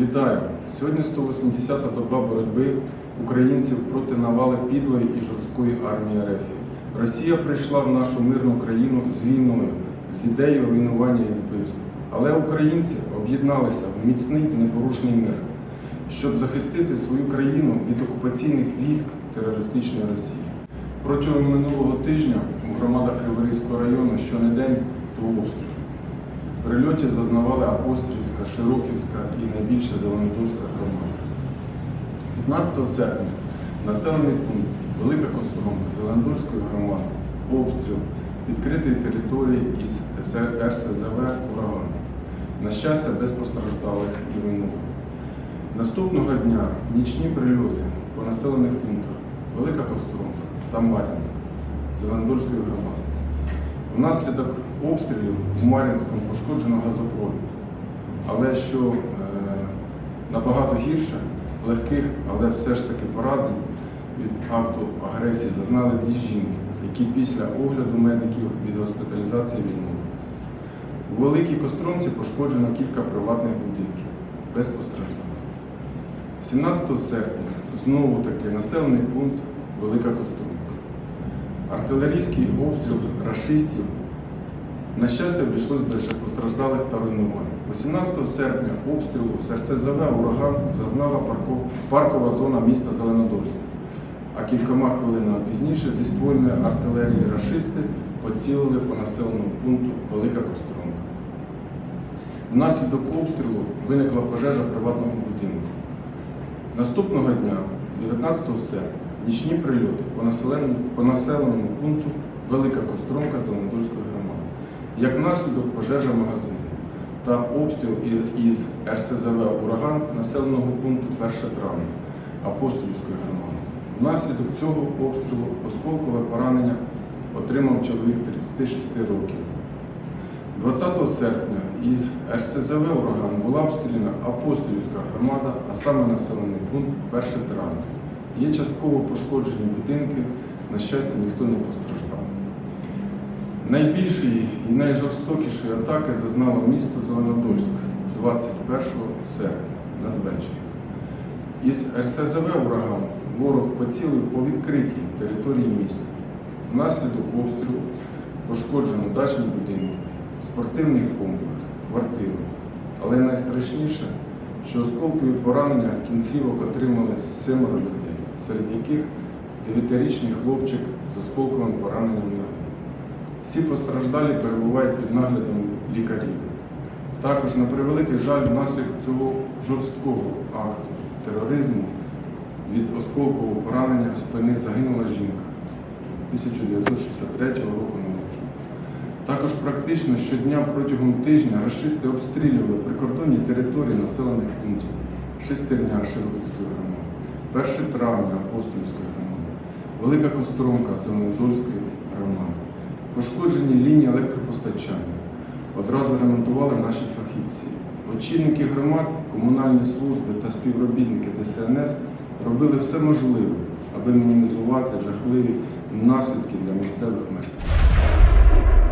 Вітаю! Сьогодні 180-та доба боротьби українців проти навали підлої і жорсткої армії РФ. Росія прийшла в нашу мирну країну з війною, з ідеєю руйнування і вбивства. Але українці об'єдналися в міцний непорушний мир, щоб захистити свою країну від окупаційних військ терористичної Росії. Протягом минулого тижня у громадах Криворізького району щонедень то обстріл. Прильотів зазнавали Апостолівська, Широківська і найбільше Зеленодольська громада. 15 серпня населений пункт Велика Костромка Зеленодольської громади, обстріл відкритої території із РСЗВ «Ураган». На щастя, без постраждалих і винуватих. Наступного дня нічні прильоти по населених пунктах Велика Костромка та Мар'їнська Зеленодольської громади. Внаслідок обстрілів в Мар'їнському пошкоджено газопровід. Але що е, набагато гірше, легких, але все ж таки поранень від акту агресії зазнали дві жінки, які після огляду медиків від госпіталізації відмовилися. У Великій Костромці пошкоджено кілька приватних будинків без постраждань. 17 серпня знову таки населений пункт Велика Костромка. Артилерійський обстріл рашистів на щастя, обійшлось без постраждалих та руйнувань. 18 серпня обстрілу РСЗВ «Ураган» зазнала паркова зона міста Зеленодольськ. А кількома хвилинами пізніше зі ствольної артилерії рашисти поцілили по населеному пункту Велика Костромка. Внаслідок обстрілу виникла пожежа приватного будинку. Наступного дня, 19 серпня, нічні прильоти по населеному, по населеному пункту Велика Костромка Зеленодольської громади. Як наслідок пожежа магазину та обстріл із- із РСЗВ «Ураган» населеного пункту 1 травня Апостолівської громади. Внаслідок цього обстрілу осколкове поранення отримав чоловік 36 років. 20 серпня із РСЗВ «Ураган» була обстріляна Апостолівська громада, а саме населений пункт 1 травня. Є частково пошкоджені будинки, на щастя, ніхто не постраждав. Найбільшої і найжорстокішої атаки зазнало місто Зеленодольськ 21 серпня надвечір. Із РСЗВ «Ураган» ворог поцілив по відкритій території міста. Внаслідок обстрілу пошкоджено дачні будинки, спортивний комплекс, квартири. Але найстрашніше, що осколкові поранення кінцівок отримали семеро людей, серед яких 9-річний хлопчик з осколковим пораненням ноги. Всі постраждалі перебувають під наглядом лікарів. Також, на превеликий жаль, внаслідок цього жорсткого акту тероризму від осколкового поранення спини загинула жінка 1963 року народження. Також практично щодня протягом тижня рашисти обстрілювали прикордонні території населених пунктів Шестерня Широківської 1 травня Апостольської громади, Велика Костромка Зеленодольської громади. Пошкоджені лінії електропостачання. Одразу ремонтували наші фахівці. Очільники громад, комунальні служби та співробітники ДСНС робили все можливе, аби мінімізувати жахливі наслідки для місцевих мешканців.